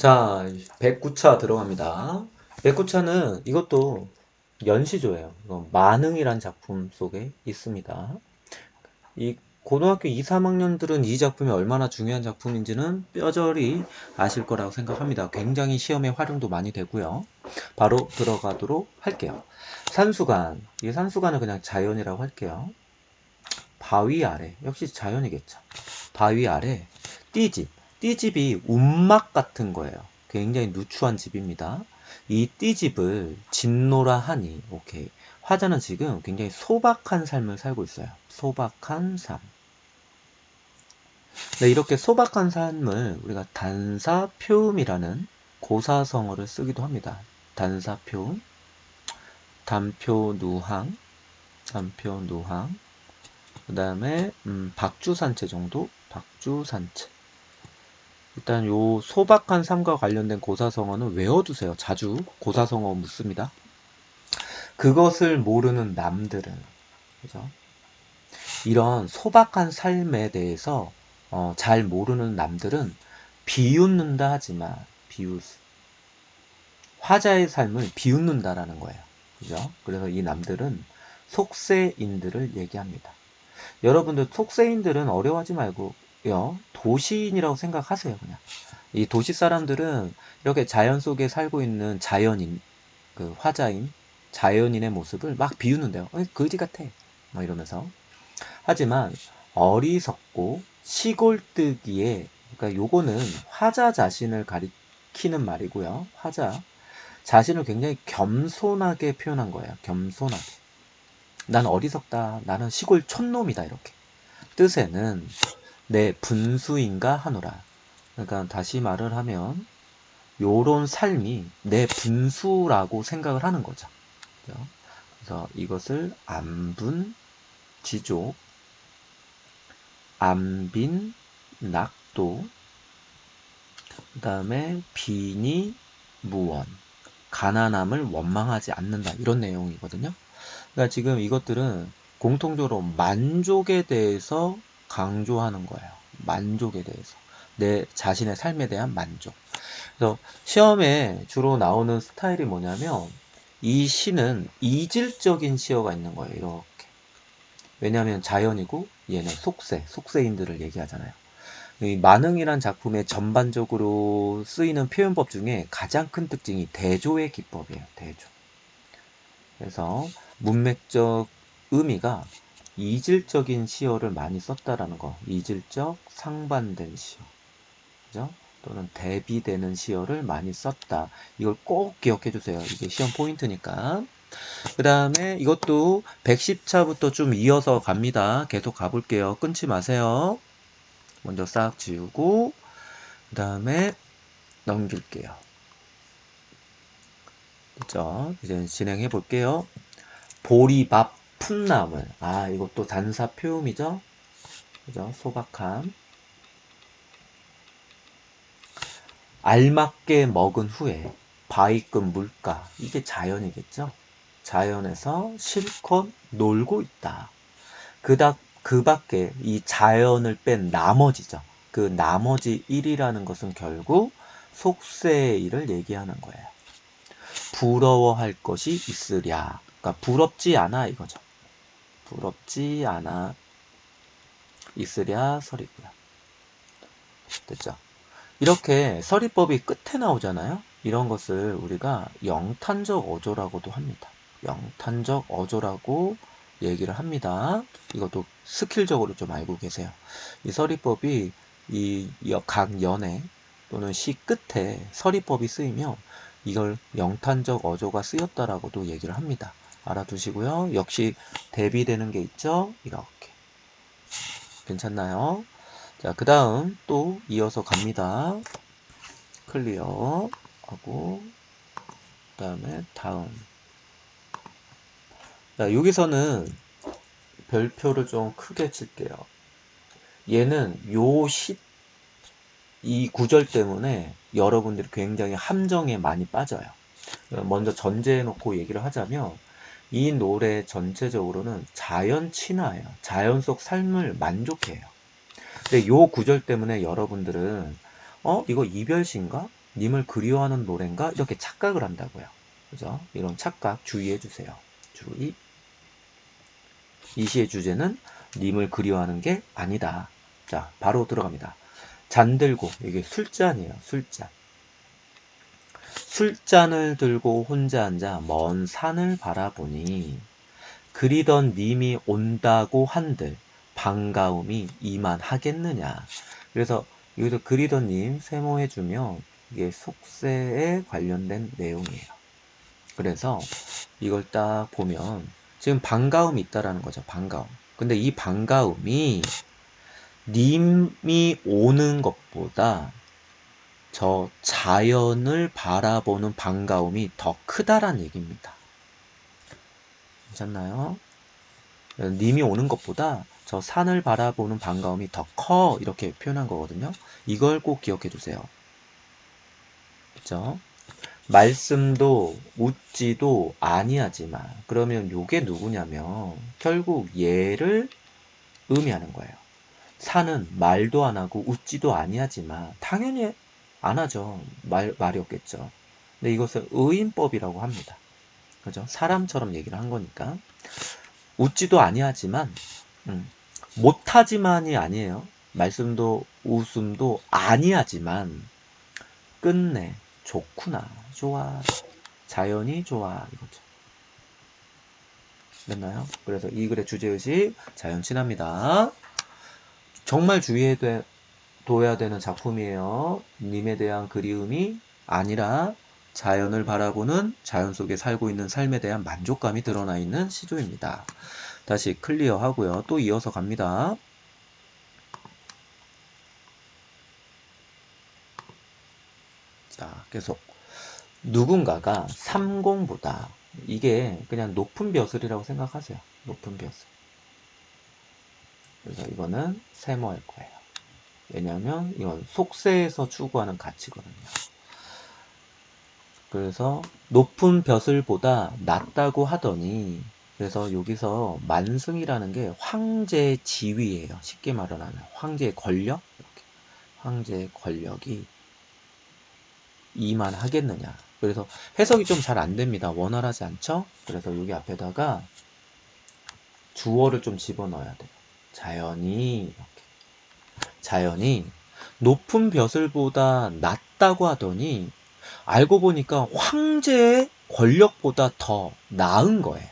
자, 109차 들어갑니다. 109차는 이것도 연시조예요. 이거 만흥이란 작품 속에 있습니다. 이 고등학교 2, 3학년들은 이 작품이 얼마나 중요한 작품인지는 뼈저리 아실 거라고 생각합니다. 굉장히 시험에 활용도 많이 되고요. 바로 들어가도록 할게요. 산수관. 이 산수관은 그냥 자연이라고 할게요. 바위 아래. 역시 자연이겠죠. 바위 아래 띠집. 띠집이 움막 같은 거예요. 굉장히 누추한 집입니다. 이 띠집을 짓노라 하니, 오케이. 화자는 지금 굉장히 소박한 삶을 살고 있어요. 소박한 삶. 네, 이렇게 소박한 삶을 우리가 단사표음이라는 고사성어를 쓰기도 합니다. 단사표음, 단표누항, 단표누항, 그 다음에 음, 박주산체 정도, 박주산체. 일단 요 소박한 삶과 관련된 고사성어는 외워두세요. 자주 고사성어 묻습니다. 그것을 모르는 남들은 그죠? 이런 소박한 삶에 대해서 어, 잘 모르는 남들은 비웃는다 하지만 비웃 화자의 삶을 비웃는다라는 거예요. 그죠? 그래서 이 남들은 속세인들을 얘기합니다. 여러분들 속세인들은 어려워하지 말고 요 도시인이라고 생각하세요 그냥. 이 도시 사람들은 이렇게 자연 속에 살고 있는 자연인 그 화자인 자연인의 모습을 막 비우는데요. 어, 거지 같아. 뭐 이러면서. 하지만 어리석고 시골뜨기에 그러니까 요거는 화자 자신을 가리키는 말이고요. 화자 자신을 굉장히 겸손하게 표현한 거예요. 겸손하게 난 어리석다. 나는 시골 촌놈이다. 이렇게. 뜻에는 내 분수인가 하노라. 그러니까 다시 말을 하면 요런 삶이 내 분수라고 생각을 하는 거죠. 그래서 이것을 안분, 지족, 안빈, 낙도, 그 다음에 빈이, 무원, 가난함을 원망하지 않는다. 이런 내용이거든요. 그러니까 지금 이것들은 공통적으로 만족에 대해서 강조하는 거예요. 만족에 대해서. 내 자신의 삶에 대한 만족. 그래서 시험에 주로 나오는 스타일이 뭐냐면 이 시는 이질적인 시어가 있는 거예요. 이렇게. 왜냐하면 자연이고 얘는 속세, 속세인들을 얘기하잖아요. 이 만흥이란 작품의 전반적으로 쓰이는 표현법 중에 가장 큰 특징이 대조의 기법이에요. 대조. 그래서 문맥적 의미가 이질적인 시어를 많이 썼다라는 거. 이질적 상반된 시어. 그죠? 또는 대비되는 시어를 많이 썼다. 이걸 꼭 기억해 주세요. 이게 시험 포인트니까. 그 다음에 이것도 110차부터 좀 이어서 갑니다. 계속 가볼게요. 끊지 마세요. 먼저 싹 지우고, 그 다음에 넘길게요. 그죠? 이제 진행해 볼게요. 보리밥 풋나물. 아, 이것도 단사 표음이죠? 그죠? 소박함. 알맞게 먹은 후에 바위급 물가. 이게 자연이겠죠? 자연에서 실컷 놀고 있다. 그닥, 그 밖에 이 자연을 뺀 나머지죠. 그 나머지 일이라는 것은 결국 속세의 일을 얘기하는 거예요. 부러워할 것이 있으랴. 그러니까 부럽지 않아 이거죠. 부럽지 않아 있으랴 서리고요. 됐죠? 이렇게 서리법이 끝에 나오잖아요. 이런 것을 우리가 영탄적 어조라고도 합니다. 영탄적 어조라고 얘기를 합니다. 이것도 스킬적으로 좀 알고 계세요. 이 서리법이 이 각 연애 또는 시 끝에 서리법이 쓰이면 이걸 영탄적 어조가 쓰였다라고도 얘기를 합니다. 알아두시고요. 역시 대비되는 게 있죠. 이렇게. 괜찮나요? 자, 그 다음 또 이어서 갑니다. 클리어 하고 그 다음에 다음 자, 여기서는 별표를 좀 크게 칠게요. 얘는 요 시, 이 구절 때문에 여러분들이 굉장히 함정에 많이 빠져요. 먼저 전제해 놓고 얘기를 하자면 이 노래 전체적으로는 자연 친화예요. 자연 속 삶을 만족해요. 근데 요 구절 때문에 여러분들은 어 이거 이별시인가? 님을 그리워하는 노래인가? 이렇게 착각을 한다고요. 그죠? 이런 착각 주의해 주세요. 주의. 이 시의 주제는 님을 그리워하는 게 아니다. 자, 바로 들어갑니다. 잔들고, 이게 술잔이에요. 술잔. 술잔을 들고 혼자 앉아 먼 산을 바라보니 그리던 님이 온다고 한들 반가움이 이만하겠느냐. 그래서 여기서 그리던 님 세모해주면 이게 속세에 관련된 내용이에요. 그래서 이걸 딱 보면 지금 반가움이 있다라는 거죠. 반가움. 근데 이 반가움이 님이 오는 것보다 저 자연을 바라보는 반가움이 더 크다란 얘기입니다. 괜찮나요? 님이 오는 것보다 저 산을 바라보는 반가움이 더 커 이렇게 표현한 거거든요. 이걸 꼭 기억해 두세요. 그죠? 말씀도 웃지도 아니하지만 그러면 요게 누구냐면 결국 얘를 의미하는 거예요. 산은 말도 안 하고 웃지도 아니하지만 당연히 안 하죠. 말, 말이 없겠죠. 근데 이것을 의인법이라고 합니다. 그죠? 사람처럼 얘기를 한 거니까. 웃지도 아니하지만, 음, 못하지만이 아니에요. 말씀도 웃음도 아니하지만, 끝내, 좋구나, 좋아, 자연이 좋아, 이거죠. 됐나요? 그래서 이 글의 주제의식, 자연 친합니다. 정말 주의해 둬야 되는 작품이에요. 님에 대한 그리움이 아니라 자연을 바라보는 자연 속에 살고 있는 삶에 대한 만족감이 드러나 있는 시조입니다. 다시 클리어 하고요. 또 이어서 갑니다. 자, 계속. 누군가가 30보다 이게 그냥 높은 벼슬이라고 생각하세요. 높은 벼슬. 그래서 이거는 세모일 거예요. 왜냐하면 이건 속세에서 추구하는 가치거든요. 그래서 높은 벼슬보다 낮다고 하더니 그래서 여기서 만승이라는 게 황제의 지위예요. 쉽게 말하면 황제의 권력 이렇게 황제의 권력이 이만 하겠느냐. 그래서 해석이 좀 잘 안 됩니다. 원활하지 않죠? 그래서 여기 앞에다가 주어를 좀 집어넣어야 돼요. 자연이 이렇게 자연이 높은 벼슬보다 낮다고 하더니 알고 보니까 황제의 권력보다 더 나은 거예요.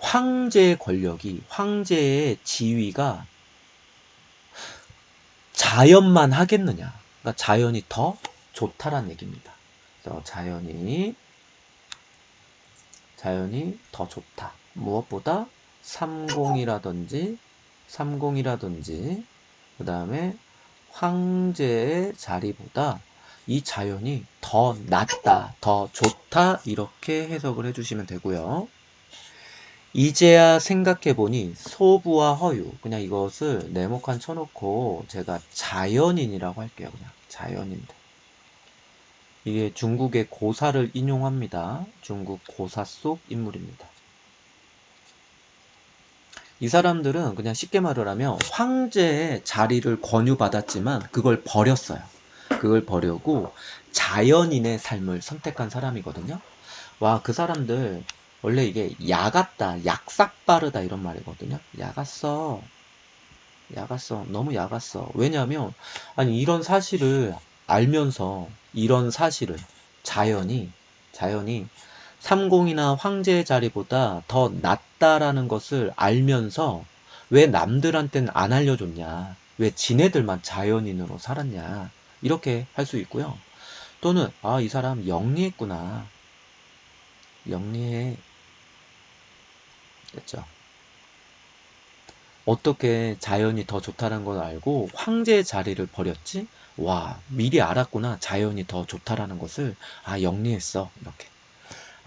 황제의 권력이, 황제의 지위가 자연만 하겠느냐. 그러니까 자연이 더 좋다란 얘기입니다. 그래서 자연이, 자연이 더 좋다. 무엇보다 삼공이라든지, 삼공이라든지, 그 다음에 황제의 자리보다 이 자연이 더 낫다, 더 좋다 이렇게 해석을 해주시면 되고요. 이제야 생각해보니 소부와 허유 그냥 이것을 네모칸 쳐놓고 제가 자연인이라고 할게요. 그냥 자연인들. 이게 중국의 고사를 인용합니다. 중국 고사 속 인물입니다. 이 사람들은 그냥 쉽게 말을 하면 황제의 자리를 권유받았지만 그걸 버렸어요. 그걸 버려고 자연인의 삶을 선택한 사람이거든요. 와, 그 사람들 원래 이게 야갔다, 약삭 빠르다 이런 말이거든요. 야갔어. 야갔어. 너무 야갔어. 왜냐하면 아니 이런 사실을 알면서 이런 사실을 자연이 자연이 삼공이나 황제의 자리보다 더 낫다라는 것을 알면서 왜 남들한테는 안 알려줬냐? 왜 지네들만 자연인으로 살았냐? 이렇게 할 수 있고요. 또는 아, 이 사람 영리했구나. 영리해. 됐죠? 어떻게 자연이 더 좋다는 걸 알고 황제의 자리를 버렸지? 와, 미리 알았구나. 자연이 더 좋다라는 것을 아, 영리했어. 이렇게.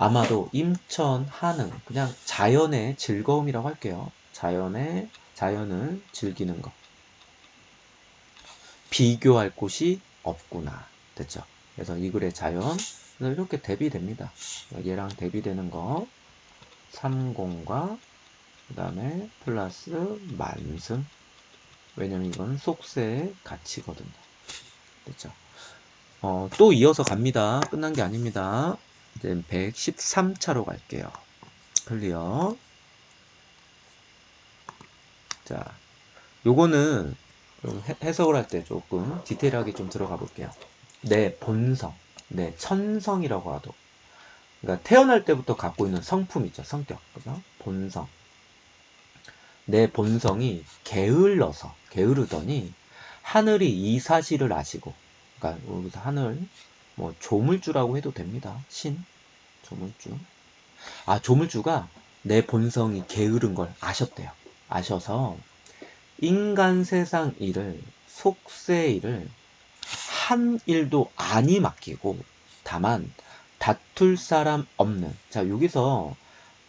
아마도 임천, 하는 그냥 자연의 즐거움이라고 할게요. 자연의 자연을 즐기는 것. 비교할 곳이 없구나. 됐죠? 그래서 이 글의 자연 이렇게 대비됩니다. 얘랑 대비되는 거 30과 그 다음에 플러스 만승 왜냐면 이건 속세의 가치거든요. 됐죠? 어, 또 이어서 갑니다. 끝난 게 아닙니다. 이제 113차로 갈게요. 클리어. 자, 요거는 좀 해- 해석을 할 때 조금 디테일하게 좀 들어가 볼게요. 내 본성, 내 천성이라고 하도. 그러니까 태어날 때부터 갖고 있는 성품 있죠. 성격. 그죠? 본성. 내 본성이 게을러서, 게으르더니 하늘이 이 사실을 아시고, 그러니까 여기서 하늘, 뭐 조물주라고 해도 됩니다. 신, 조물주. 아, 조물주가 내 본성이 게으른 걸 아셨대요. 아셔서 인간 세상 일을, 속세 일을 한 일도 아니 맡기고 다만 다툴 사람 없는. 자, 여기서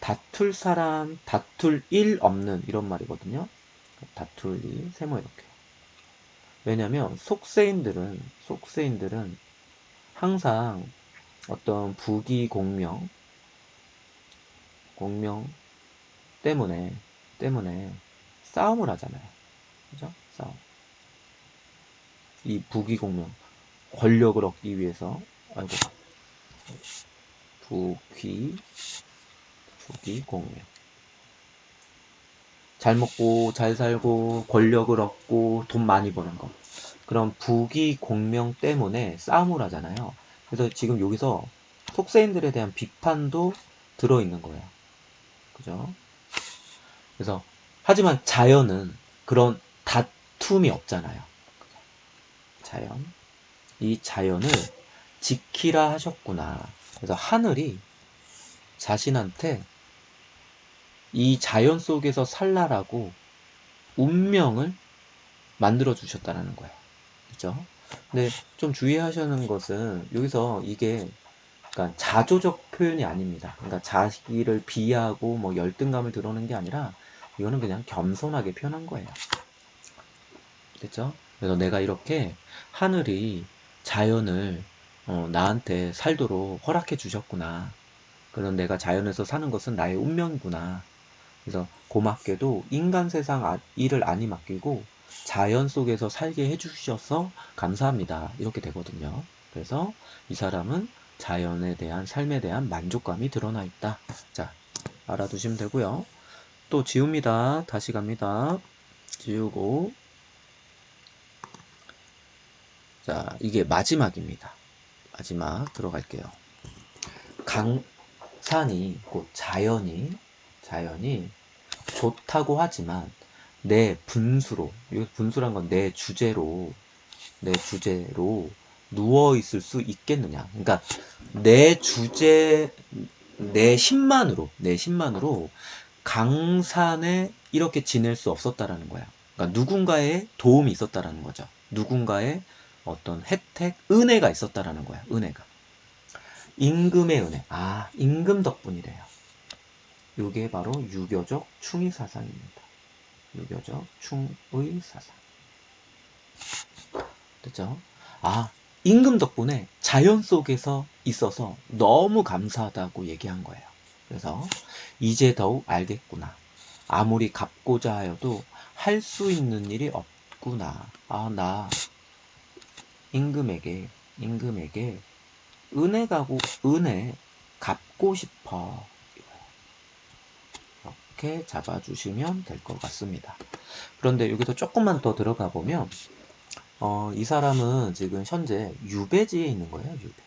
다툴 사람, 다툴 일 없는 이런 말이거든요. 다툴 일, 세모 이렇게. 왜냐면 속세인들은 속세인들은 항상 어떤 부기 공명 공명 때문에 때문에 싸움을 하잖아요. 그죠? 싸움. 이 부기 공명 권력을 얻기 위해서 아이고 부귀 부귀 공명 잘 먹고 잘 살고 권력을 얻고 돈 많이 버는 거 그런 부귀 공명 때문에 싸움을 하잖아요. 그래서 지금 여기서 속세인들에 대한 비판도 들어있는 거예요. 그죠? 그래서 하지만 자연은 그런 다툼이 없잖아요. 자연. 이 자연을 지키라 하셨구나. 그래서 하늘이 자신한테 이 자연 속에서 살라라고 운명을 만들어 주셨다는 거예요. 그죠? 근데 좀 주의하시는 것은 여기서 이게 그러니까 자조적 표현이 아닙니다. 그러니까 자기를 비하고 뭐 열등감을 드러내는 게 아니라 이거는 그냥 겸손하게 표현한 거예요. 됐죠? 그래서 내가 이렇게 하늘이 자연을 어, 나한테 살도록 허락해 주셨구나. 그런 내가 자연에서 사는 것은 나의 운명이구나. 그래서 고맙게도 인간 세상 아- 일을 안이 맡기고 자연 속에서 살게 해주셔서 감사합니다. 이렇게 되거든요. 그래서 이 사람은 자연에 대한 삶에 대한 만족감이 드러나 있다. 자, 알아두시면 되고요. 또 지웁니다. 다시 갑니다. 지우고 자, 이게 마지막입니다. 마지막 들어갈게요. 강산이 곧 자연이 자연이 좋다고 하지만 내 분수로 이 분수란 건 내 주제로 내 주제로 누워 있을 수 있겠느냐? 그러니까 내 주제 내 힘만으로 내 힘만으로 강산에 이렇게 지낼 수 없었다라는 거야. 그러니까 누군가의 도움이 있었다라는 거죠. 누군가의 어떤 혜택, 은혜가 있었다라는 거야. 은혜가. 임금의 은혜. 아, 임금 덕분이래요. 이게 바로 유교적 충의 사상입니다. 유교적 충의 사상. 됐죠? 아, 임금 덕분에 자연 속에서 있어서 너무 감사하다고 얘기한 거예요. 그래서 이제 더욱 알겠구나. 아무리 갚고자 하여도 할 수 있는 일이 없구나. 아, 나 임금에게 임금에게 은혜 가고 은혜 갚고 싶어. 이렇게 잡아주시면 될 것 같습니다. 그런데 여기서 조금만 더 들어가 보면 어, 이 사람은 지금 현재 유배지에 있는 거예요. 유배.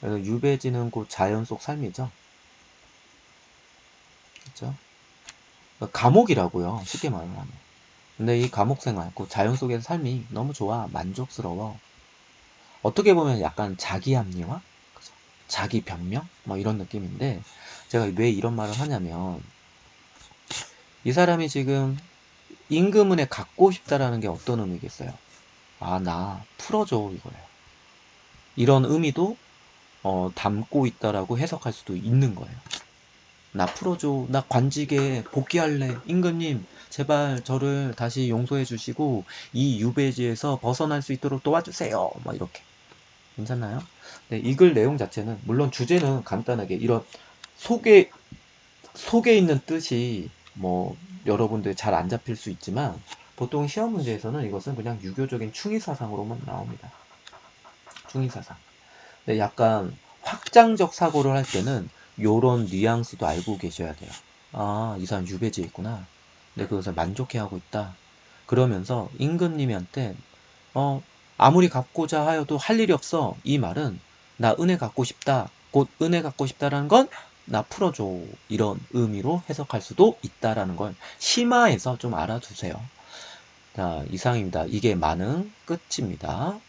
그래서 유배지는 곧 자연 속 삶이죠. 그렇죠? 그러니까 감옥이라고요. 쉽게 말하면. 근데 이 감옥 생활, 그 자연 속의 삶이 너무 좋아, 만족스러워. 어떻게 보면 약간 자기 합리화? 자기 변명, 뭐 이런 느낌인데 제가 왜 이런 말을 하냐면 이 사람이 지금 임금은에 갖고 싶다라는 게 어떤 의미겠어요? 아, 나 풀어줘 이거예요. 이런 의미도 어, 담고 있다라고 해석할 수도 있는 거예요. 나 풀어줘. 나 관직에 복귀할래. 임금님, 제발 저를 다시 용서해 주시고 이 유배지에서 벗어날 수 있도록 도와주세요. 뭐 이렇게. 괜찮나요? 네, 이 글 내용 자체는 물론 주제는 간단하게 이런 속에 속에 있는 뜻이 뭐 여러분들 잘 안 잡힐 수 있지만 보통 시험 문제에서는 이것은 그냥 유교적인 충의 사상으로만 나옵니다. 중의사상. 근데 약간 확장적 사고를 할 때는 요런 뉘앙스도 알고 계셔야 돼요. 아, 이 사람 유배지에 있구나. 근데 그것을 만족해하고 있다. 그러면서 임금님한테 어, 아무리 갚고자 하여도 할 일이 없어. 이 말은 나 은혜 갖고 싶다. 곧 은혜 갖고 싶다라는 건 나 풀어줘. 이런 의미로 해석할 수도 있다라는 걸 심화해서 좀 알아두세요. 자, 이상입니다. 이게 만능 끝입니다.